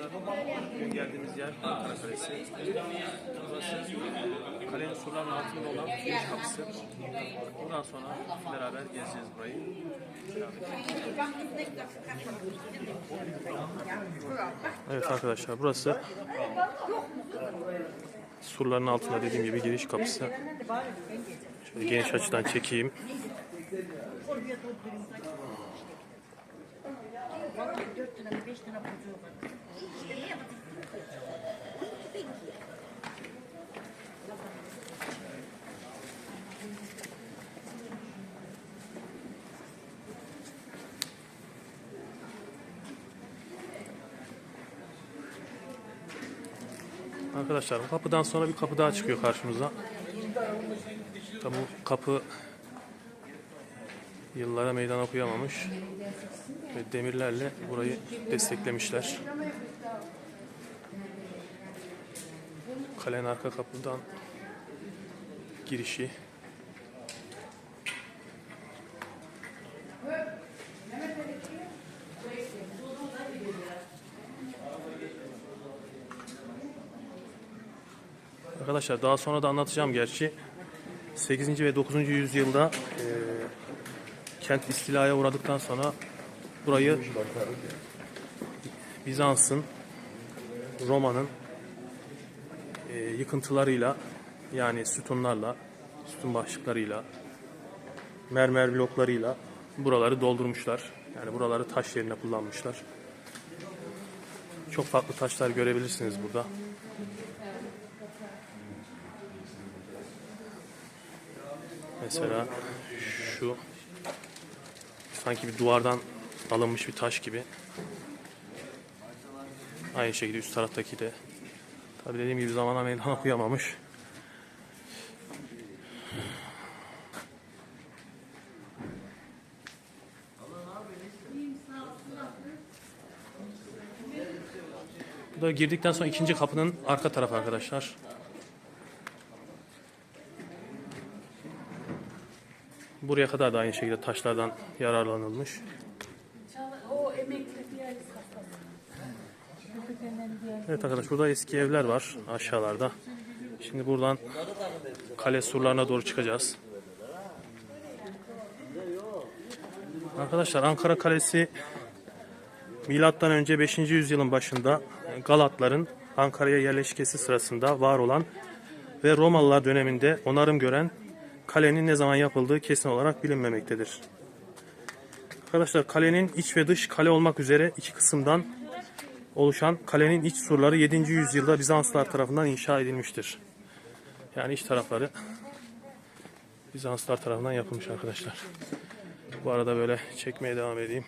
arkadaşlar. Bugün geldiğimiz yer Ankara Kalesi. Burası kalenin surların altında olan giriş kapısı. Bundan sonra beraber gezeceğiz burayı. Evet arkadaşlar burası surların altında dediğim gibi giriş kapısı. Şöyle geniş açıdan çekeyim. Dört tane, beş tane çocuğu var. İşte niye Arkadaşlar bu kapıdan sonra bir kapı daha çıkıyor karşımıza. Tabi bu kapı yıllara meydan okuyamamış ve demirlerle burayı desteklemişler. Kalenin arka kapıdan girişi. Arkadaşlar daha sonra da anlatacağım gerçi. 8. ve 9. yüzyılda kent istilaya uğradıktan sonra burayı Bizans'ın, Roma'nın e, yıkıntılarıyla yani sütunlarla, sütun başlıklarıyla, mermer bloklarıyla buraları doldurmuşlar. Yani buraları taş yerine kullanmışlar. Çok farklı taşlar görebilirsiniz burada. Mesela şu sanki bir duvardan alınmış bir taş gibi. Aynı şekilde üst taraftaki de. Tabi dediğim gibi zamana meydan okuyamamış. Bu da girdikten sonra ikinci kapının arka tarafı arkadaşlar. Buraya kadar da aynı şekilde taşlardan yararlanılmış. O emekli. Evet arkadaş burada eski evler var aşağılarda. Şimdi buradan kale surlarına doğru çıkacağız. Arkadaşlar Ankara Kalesi milattan önce 5. yüzyılın başında Galatların Ankara'ya yerleşkesi sırasında var olan ve Romalılar döneminde onarım gören kalenin ne zaman yapıldığı kesin olarak bilinmemektedir. Arkadaşlar kalenin iç ve dış kale olmak üzere iki kısımdan oluşan kalenin iç surları 7. yüzyılda Bizanslılar tarafından inşa edilmiştir. Yani iç tarafları Bizanslılar tarafından yapılmış arkadaşlar. Bu arada böyle çekmeye devam edeyim.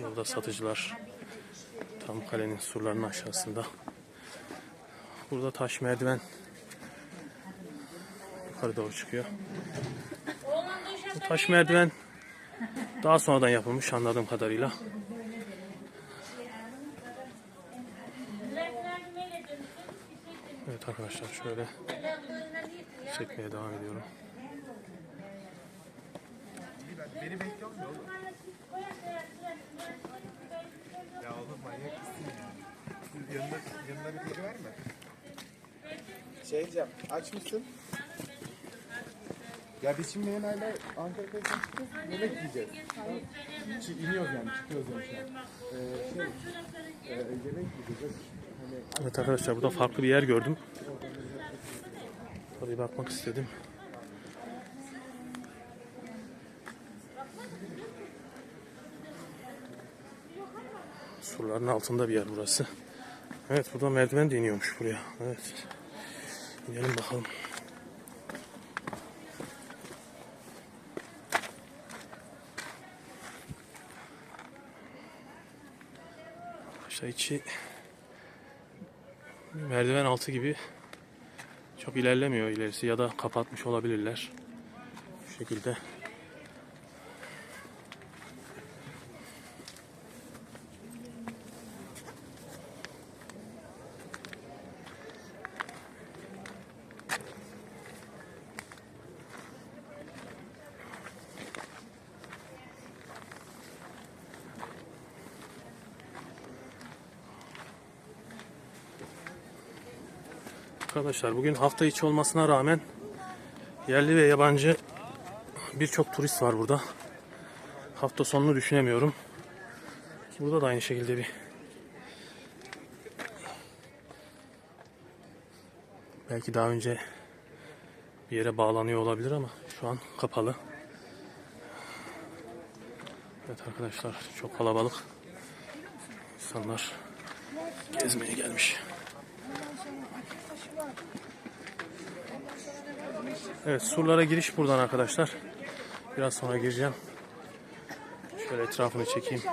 Yolda satıcılar tam kalenin surlarının aşağısında. Burada taş merdiven yukarı doğru çıkıyor. Bu taş merdiven daha sonradan yapılmış anladığım kadarıyla. Evet arkadaşlar şöyle çekmeye devam ediyorum. Beni bekliyor mu oğlum? Ya oğlum manyak mısın ya? Yanında, yanında bir biri var mı? Şey diyeceğim, aç mısın? Ya biz şimdi hala Ankara Kalesi'ne çıkacağız, yemek yiyeceğiz. Tamam. İniyoruz yani, çıkıyoruz yani şu an. Ee, şey, e, yemek yiyeceğiz. Hani Evet arkadaşlar burada farklı bir yer gördüm. Tabii bakmak istedim. Surların altında bir yer burası. Evet burada merdiven de iniyormuş buraya. Evet. İnelim bakalım. Arkadaşlar içi merdiven altı gibi çok ilerlemiyor ilerisi ya da kapatmış olabilirler. Bu şekilde. Arkadaşlar bugün hafta içi olmasına rağmen yerli ve yabancı birçok turist var burada. Hafta sonunu düşünemiyorum. Burada da aynı şekilde bir belki daha önce bir yere bağlanıyor olabilir ama şu an kapalı. Evet arkadaşlar çok kalabalık. İnsanlar gezmeye gelmiş. Evet surlara giriş buradan arkadaşlar. Biraz sonra gireceğim. Şöyle etrafını çekeyim.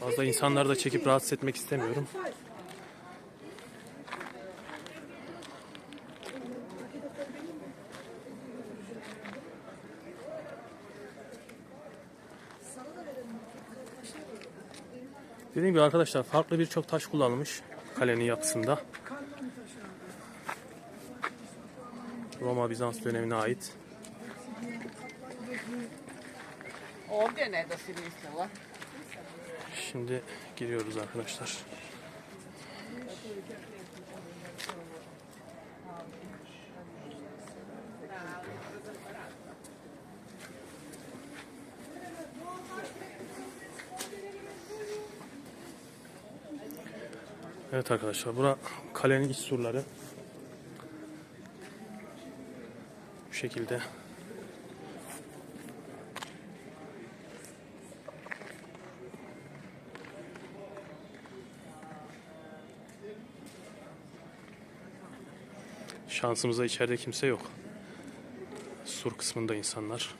Fazla insanları da çekip rahatsız etmek istemiyorum. Dediğim gibi arkadaşlar farklı birçok taş kullanılmış kalenin yapısında. Roma Bizans dönemine ait. Şimdi giriyoruz arkadaşlar. Evet arkadaşlar bura kalenin iç surları. Bu şekilde. Şansımıza içeride kimse yok. Sur kısmında insanlar,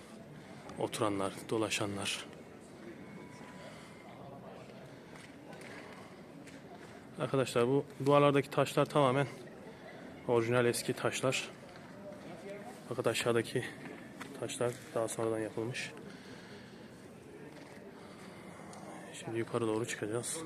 oturanlar, dolaşanlar. Arkadaşlar bu duvarlardaki taşlar tamamen orijinal eski taşlar. Fakat aşağıdaki taşlar daha sonradan yapılmış. Şimdi yukarı doğru çıkacağız.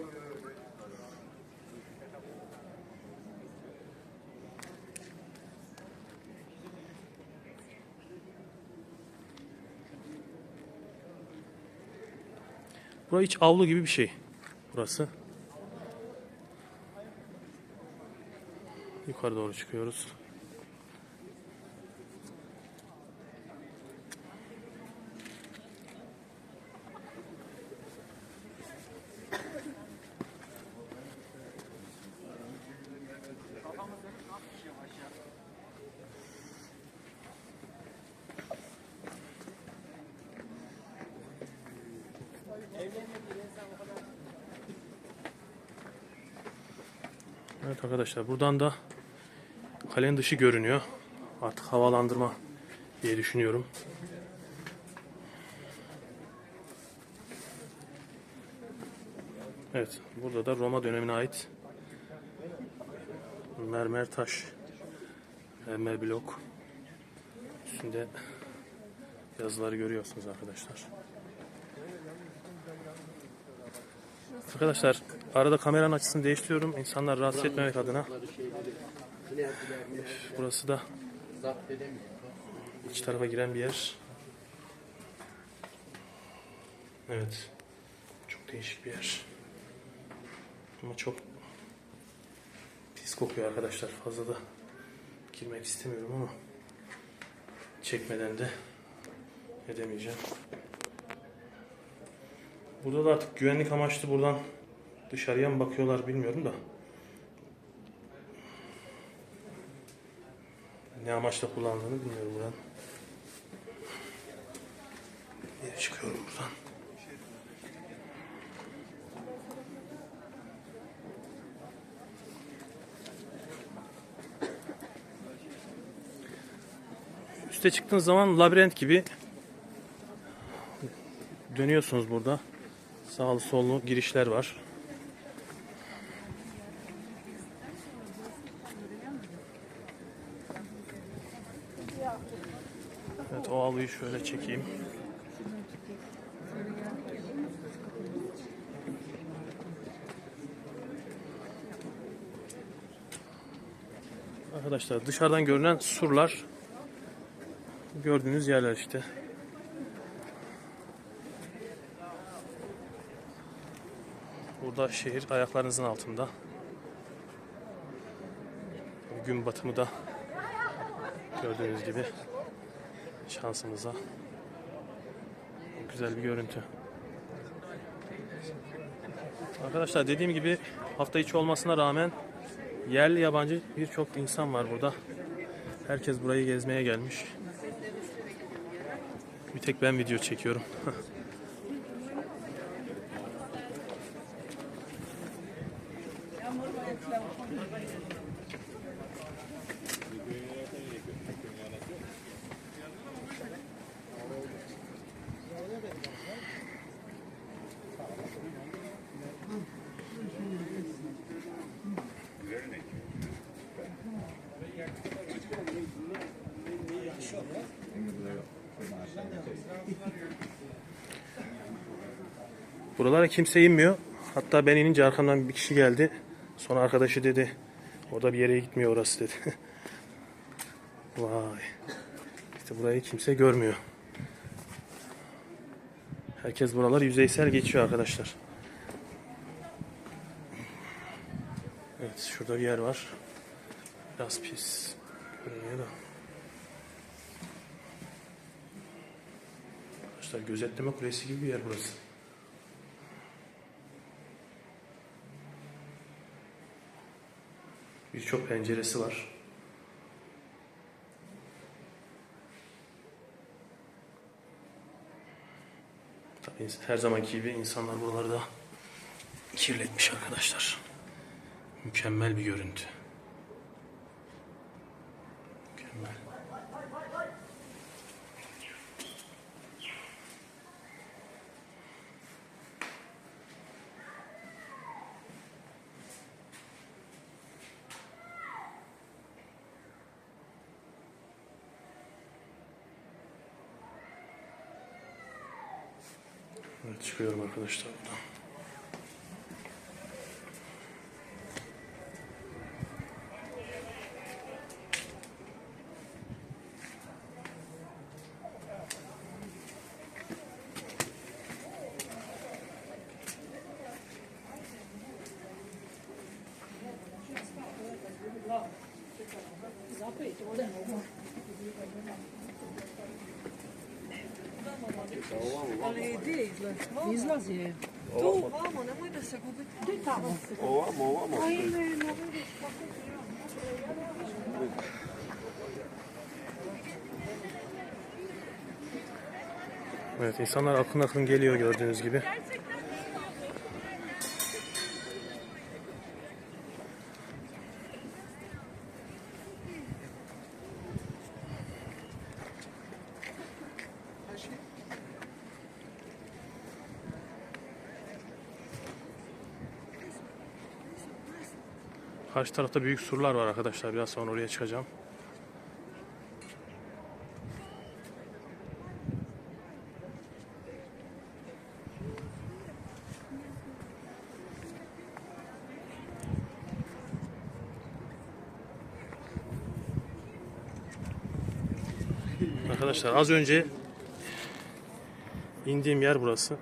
Burası iç avlu gibi bir şey. Burası. Yukarı doğru çıkıyoruz. Evet arkadaşlar buradan da kalenin dışı görünüyor. Artık havalandırma diye düşünüyorum. Evet burada da Roma dönemine ait mermer taş mermer blok üstünde yazıları görüyorsunuz arkadaşlar. Arkadaşlar arada kameranın açısını değiştiriyorum. İnsanlar rahatsız etmemek adına. Burası da iç tarafa giren bir yer. Evet. Çok değişik bir yer. Ama çok pis kokuyor arkadaşlar. Fazla da girmek istemiyorum ama çekmeden de edemeyeceğim. Burada da artık güvenlik amaçlı buradan dışarıya mı bakıyorlar bilmiyorum da. Ne amaçla kullandığını bilmiyorum buradan. Geri çıkıyorum buradan. Üste çıktığınız zaman labirent gibi dönüyorsunuz burada. Sağlı sollu girişler var. Evet o avluyu şöyle çekeyim. Arkadaşlar dışarıdan görünen surlar gördüğünüz yerler işte. Burada şehir ayaklarınızın altında. gün batımı da gördüğünüz gibi şansımıza güzel bir görüntü. Arkadaşlar dediğim gibi hafta içi olmasına rağmen yerli yabancı birçok insan var burada. Herkes burayı gezmeye gelmiş. Bir tek ben video çekiyorum. Buralara kimse inmiyor. Hatta ben inince arkamdan bir kişi geldi. Sonra arkadaşı dedi. Orada bir yere gitmiyor orası dedi. Vay. İşte burayı kimse görmüyor. Herkes buralar yüzeysel geçiyor arkadaşlar. Evet şurada bir yer var. Biraz pis görünüyor da. Arkadaşlar gözetleme kulesi gibi bir yer burası. Birçok penceresi var. Tabii her zamanki gibi insanlar buraları da kirletmiş arkadaşlar. Mükemmel bir görüntü. Mükemmel. Evet çıkıyorum arkadaşlar buradan. Ali ide, izlazi. Izlazi. Tu, ovamo, nemoj da se gubi. Tu je tamo. Ovamo, ovamo. Ajme, ne vidiš kako Evet insanlar akın akın geliyor gördüğünüz gibi. Karşı tarafta büyük surlar var arkadaşlar. Biraz sonra oraya çıkacağım. Arkadaşlar az önce indiğim yer burası.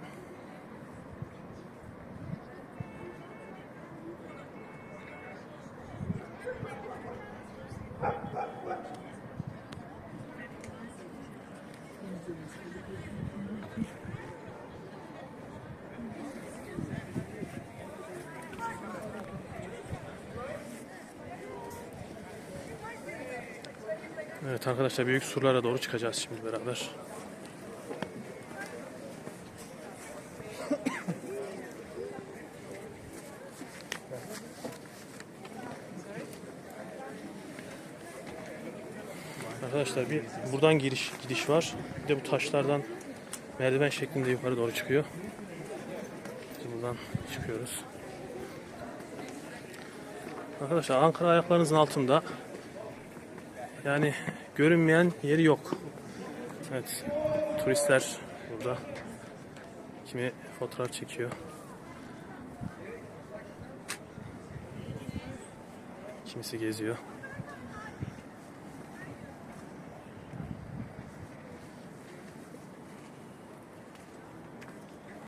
Evet arkadaşlar büyük surlara doğru çıkacağız şimdi beraber. Arkadaşlar bir buradan giriş gidiş var. Bir de bu taşlardan merdiven şeklinde yukarı doğru çıkıyor. Şimdi buradan çıkıyoruz. Arkadaşlar Ankara ayaklarınızın altında. Yani görünmeyen yeri yok. Evet. Turistler burada. Kimi fotoğraf çekiyor. Kimisi geziyor.